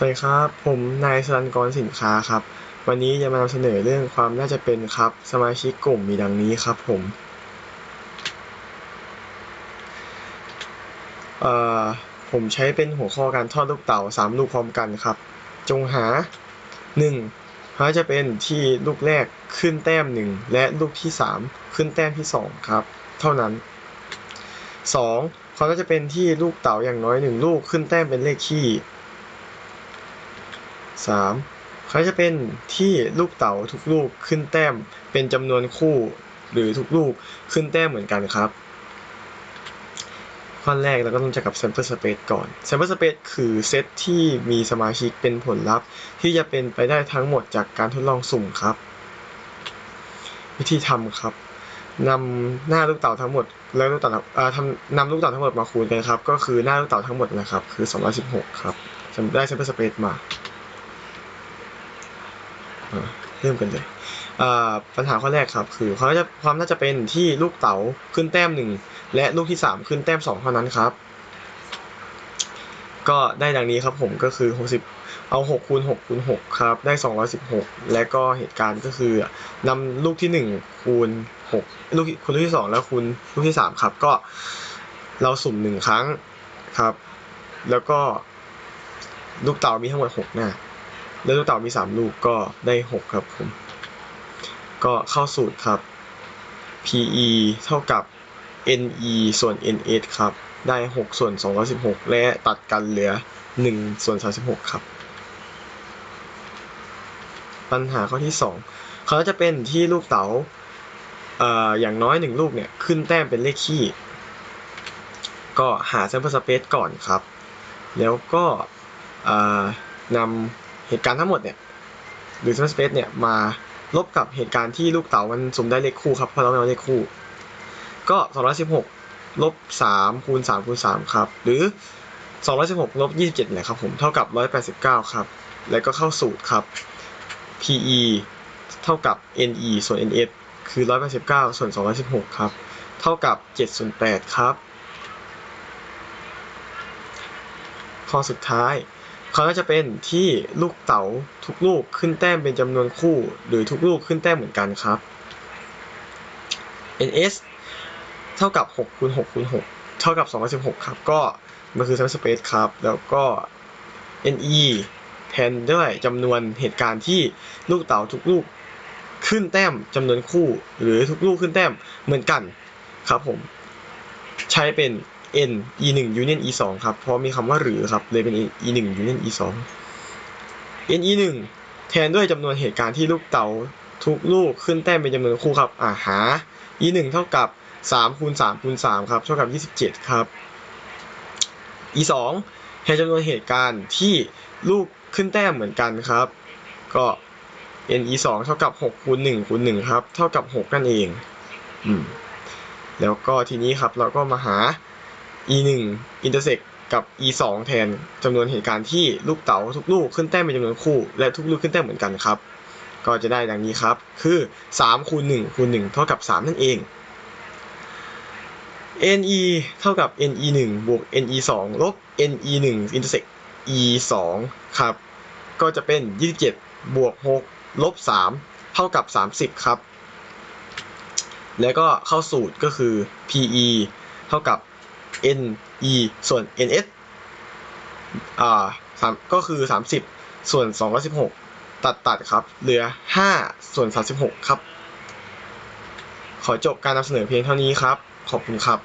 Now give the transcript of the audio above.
สวัสดีครับ ผมนายสันกรสินค้าครับ วันนี้จะมานำเสนอเรื่องความน่าจะเป็นครับ สมาชิกกลุ่มมีดังนี้ครับผมเอ่อผมใช้เป็นหัวข้อการทอดลูกเต๋าสามลูกพร้อมกันครับ จงหาหนึ่งหาจะเป็นที่ลูกแรกขึ้นแต้มหนึ่งและลูกที่สามขึ้นแต้มที่สองครับ เท่านั้นสองเขาก็จะเป็นที่ลูกเต๋าอย่างน้อยหนึ่งลูกขึ้นแต้มเป็นเลขขี้ 3. เขาจะเป็นที่ลูกเต๋าทุกลูกขึ้นแต้มเป็นจำนวนคู่หรือทุกลูกขึ้นแต้มเหมือนกันครับข้อแรกเราก็ต้องจะดกับ sample space ก่อน sample space คือเซตที่มีสมาชิกเป็นผลลัพธ์ ที่จะเป็นไปได้ทั้งหมดจากการทดลองสุ่มครับ วิธีทำครับนำหน้าลูกเต๋าทั้งหมด แล้วลูกเต๋าเอ่ทำนำลูกเต๋าทั้งหมดมาคูณกันครับ ก็คือหน้าลูกเต๋าทั้งหมดนะครับ คือ 216 ครับได้ sample space มา เริ่มกันเลยอ่าปัญหาข้อแรกครับ คือความน่าจะความน่าจะเป็นที่ลูกเต๋าขึ้นแต้มหนึ่งและลูกที่สามขึ้นแต้มสองเท่านั้นครับ ก็ได้ดังนี้ครับผมก็คือหกสิบเอาหกคูณหกคูณหกครับ ได้สองร้อยสิบหกและก็เหตุการณ์ก็คือนำลูกที่หนึ่งคูณหกลูกคูณลูกที่สองแล้วคูณลูกที่สามครับ ก็เราสุ่มหนึ่งครั้งครับ แล้วก็ลูกเต๋ามีทั้งหมดหกหน้า แล้วลูกเต๋ามีสามลูกก็ได้หกครับผม ก็เข้าสูตรครับ PE เท่ากับ NE ส่วน NS ครับ ได้ 6 ส่วน 216 และตัดกันเหลือ 1 ส่วน 36 ครับ ปัญหาข้อที่ 2 เขาจะเป็นที่ลูกเต๋าอออย่างน้อย 1 ลูกเนี่ย ขึ้นแต้มเป็นเลขคี่ก็หา sample space ก่อนครับ แล้วก็นำ เหตุการณ์ทั้งหมดเนี่ยหรือ sample space เนี่ยมาลบกับเหตุการณ์ที่ลูกเต๋ามันสุ่มได้เลขคู่ครับเพราะเราไม่เอาเลขคู่ ก็216ลบ3คูณ3คูณ3ครับ หรือ 216ลบ27เนี่ยครับผมเท่ากับ 189 ครับ แล้วก็เข้าสูตรครับ PE เท่ากับ NE ส่วน NS คือ 189 ส่วน 216 ครับ เท่ากับ 7 ส่วน 8 ครับ ข้อสุดท้าย เขาก็จะเป็นที่ลูกเต๋าทุกลูกขึ้นแต้มเป็นจำนวนคู่ หรือทุกลูกขึ้นแต้มเหมือนกันครับ ns เท่ากับ6คูณ6คูณ6เท่ากับ216ครับ ก็มันคือ sample space ครับ แล้วก็ ne แทนด้วยจำนวนเหตุการณ์ที่ลูกเต๋าทุกลูกขึ้นแต้มจำนวนคู่ หรือทุกลูกขึ้นแต้มเหมือนกันครับผม ใช้เป็น n e 1 union e 2ครับ เพราะมีคำว่าหรือครับ เลยเป็น e 1 union e 2 n e 1แทนด้วยจำนวนเหตุการณ์ที่ลูกเต๋าทุกลูกขึ้นแต้มเป็นจำนวนคู่ครับ อ่าหา e 1เท่ากับ3คูณ3คูณ3ครับ เท่ากับ 27 ครับ e 2แทนจำนวนเหตุการณ์ที่ลูกขึ้นแต้มเหมือนกันครับ ก็ n e 2เท่ากับ6คูณ1คูณ1ครับ เท่ากับ 6 นั่นเอง อืม แล้วก็ทีนี้ครับเราก็มาหา e 1 intersect กับ e 2 แทนจำนวนเหตุการณ์ที่ลูกเต๋าทุกลูกขึ้นแต้มเป็นจำนวนคู่และทุกลูกขึ้นแต้มเหมือนกันครับ ก็จะได้ดังนี้ครับ คือ3คูณ1คูณ1เท่ากับ 3 นั่นเอง ne เท่ากับ ne 1บวก ne 2ลบ ne 1 intersect e 2ครับ ก็จะเป็น 27 บวก 6 ลบ 3 เท่ากับ 30 ครับ แล้วก็เข้าสูตรก็คือ pe เท่ากับ ne ส่วน ns อ่าสามก็คือ 30 ส่วน 216 ตัดตัดครับ เหลือ 5 ส่วน 36 ครับ ขอจบการนำเสนอเพียงเท่านี้ครับ ขอบคุณครับ